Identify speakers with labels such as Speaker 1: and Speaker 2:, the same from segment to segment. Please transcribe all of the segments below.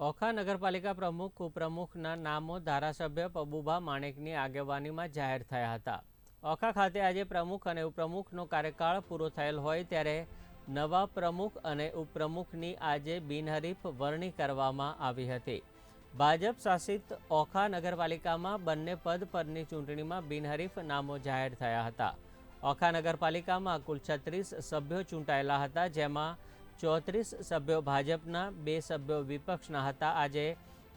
Speaker 1: ઓખા નગરપાલિકા પ્રમુખ ઉપપ્રમુખના નામો ધારાસભ્ય પબુભા માણેકની આગેવાનીમાં જાહેર થયા હતા. ઓખા ખાતે આજે પ્રમુખ અને ઉપપ્રમુખનો કાર્યકાળ પૂરો થયેલ હોય ત્યારે નવા પ્રમુખ અને ઉપપ્રમુખની આજે બિનહરીફ વરણી કરવામાં આવી હતી. ભાજપ શાસિત ઓખા નગરપાલિકામાં બંને પદ પરની ચૂંટણીમાં બિનહરીફ નામો જાહેર થયા હતા. ઓખા નગરપાલિકામાં કુલ છત્રીસ સભ્યો ચૂંટાયેલા હતા, જેમાં ચોત્રીસ સભ્યો ભાજપના, બે સભ્યો વિપક્ષના હતા. આજે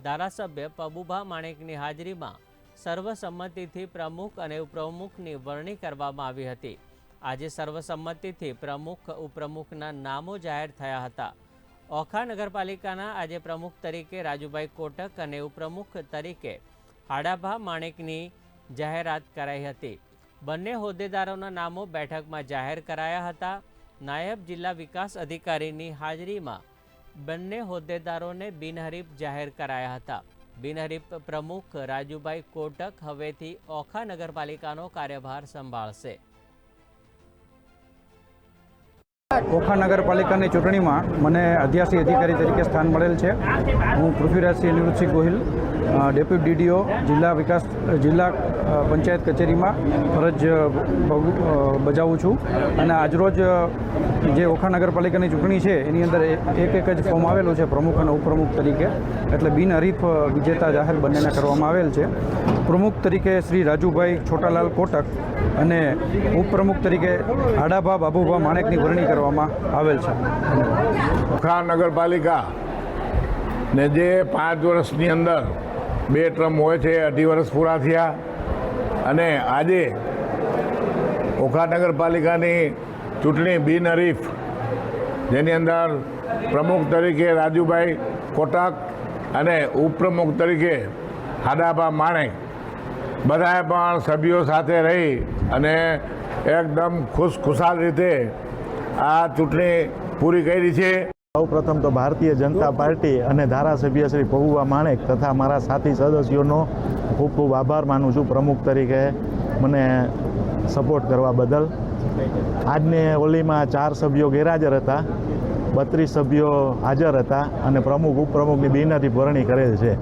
Speaker 1: ધારાસભ્ય પબુભા માણેકની હાજરીમાં સર્વસંમતિથી પ્રમુખ અને ઉપપ્રમુખની વરણી કરવામાં આવી હતી. આજે સર્વસંમતિથી પ્રમુખ, ઉપપ્રમુખના નામો જાહેર થયા હતા. ઓખા નગરપાલિકાના આજે પ્રમુખ તરીકે રાજુભાઈ કોટક અને ઉપપ્રમુખ તરીકે હાડાભા માણેકની જાહેરાત કરાઈ હતી. બંને હોદ્દેદારોના નામો બેઠકમાં જાહેર કરાયા હતા. નાયબ જિલ્લા વિકાસ અધિકારીની હાજરીમાં બંને હોદ્દેદારોને બિનહરીફ જાહેર કરાયા હતા. બિનહરીફ પ્રમુખ રાજુભાઈ કોટક હવેથી ઓખા નગરપાલિકાનો કાર્યભાર સંભાળશે.
Speaker 2: ઓખા નગરપાલિકાની ચૂંટણીમાં મને અધ્યાસી અધિકારી તરીકે સ્થાન મળેલ છે. હું પૃથ્વીરાજસિંહ અનિરુદ્ધસિંહ ગોહિલ ડેપ્યુટી ડીડીઓ, જિલ્લા વિકાસ જિલ્લા પંચાયત કચેરીમાં ફરજ બજાવું છું. અને આજરોજ જે ઓખા નગરપાલિકાની ચૂંટણી છે, એની અંદર એક એક જ ફોર્મ આવેલું છે, પ્રમુખ અને ઉપપ્રમુખ તરીકે. એટલે બિનહરીફ વિજેતા જાહેર બંનેને કરવામાં આવેલ છે. પ્રમુખ તરીકે શ્રી રાજુભાઈ છોટાલાલ કોટક અને ઉપપ્રમુખ તરીકે આડાભા બાબુભા માણેકની વરણી કરવામાં આવેલ છે.
Speaker 3: ઓખા નગરપાલિકા ને જે પાંચ વર્ષની અંદર બે ટ્રમ હોય છે, અઢી વર્ષ પૂરા થયા અને આજે ઓખા નગરપાલિકાની ચૂંટણી બિનહરીફ જેની અંદર પ્રમુખ તરીકે રાજુભાઈ કોટક અને ઉપપ્રમુખ તરીકે હાડાબા માણે બધાએ પણ સભ્યો સાથે રહી અને એકદમ ખુશ ખુશાલ રીતે આ ચૂંટણી પૂરી કરી છે.
Speaker 4: સૌપ્રથમ તો ભારતીય જનતા પાર્ટી અને ધારાસભ્ય શ્રી પહુવા માણેક તથા મારા સાથી સદસ્યોનો ખૂબ ખૂબ આભાર માનું છું પ્રમુખ તરીકે મને સપોર્ટ કરવા બદલ. આજની ઓલીમાં ચાર સભ્યો ગેરહાજર હતા, બત્રીસ સભ્યો હાજર હતા અને પ્રમુખ, ઉપપ્રમુખની બિનહરીફ ભરણી કરેલ છે.